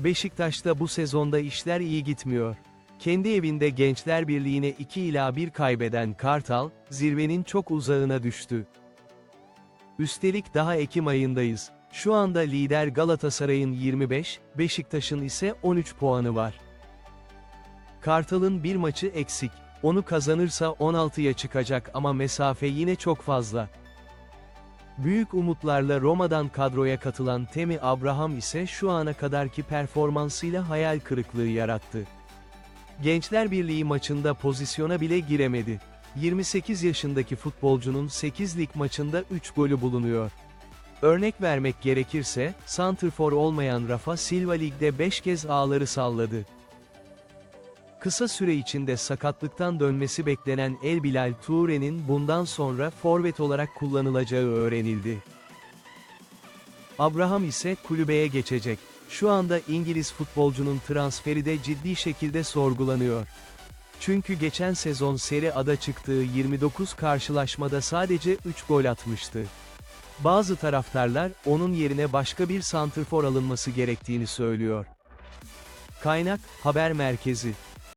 Beşiktaş'ta bu sezonda işler iyi gitmiyor. Kendi evinde Gençler Birliği'ne 2 ila 1 kaybeden Kartal, zirvenin çok uzağına düştü. Üstelik daha Ekim ayındayız. Şu anda lider Galatasaray'ın 25, Beşiktaş'ın ise 13 puanı var. Kartal'ın bir maçı eksik. Onu kazanırsa 16'ya çıkacak ama mesafe yine çok fazla. Büyük umutlarla Roma'dan kadroya katılan Temi Abraham ise şu ana kadarki performansıyla hayal kırıklığı yarattı. Gençler Birliği maçında pozisyona bile giremedi. 28 yaşındaki futbolcunun 8 lig maçında 3 golü bulunuyor. Örnek vermek gerekirse, santrfor olmayan Rafa Silva ligde 5 kez ağları salladı. Kısa süre içinde sakatlıktan dönmesi beklenen El Bilal Toure'nin bundan sonra forvet olarak kullanılacağı öğrenildi. Abraham ise kulübeye geçecek. Şu anda İngiliz futbolcunun transferi de ciddi şekilde sorgulanıyor. Çünkü geçen sezon Serie A'da çıktığı 29 karşılaşmada sadece 3 gol atmıştı. Bazı taraftarlar, onun yerine başka bir santrfor alınması gerektiğini söylüyor. Kaynak, haber merkezi.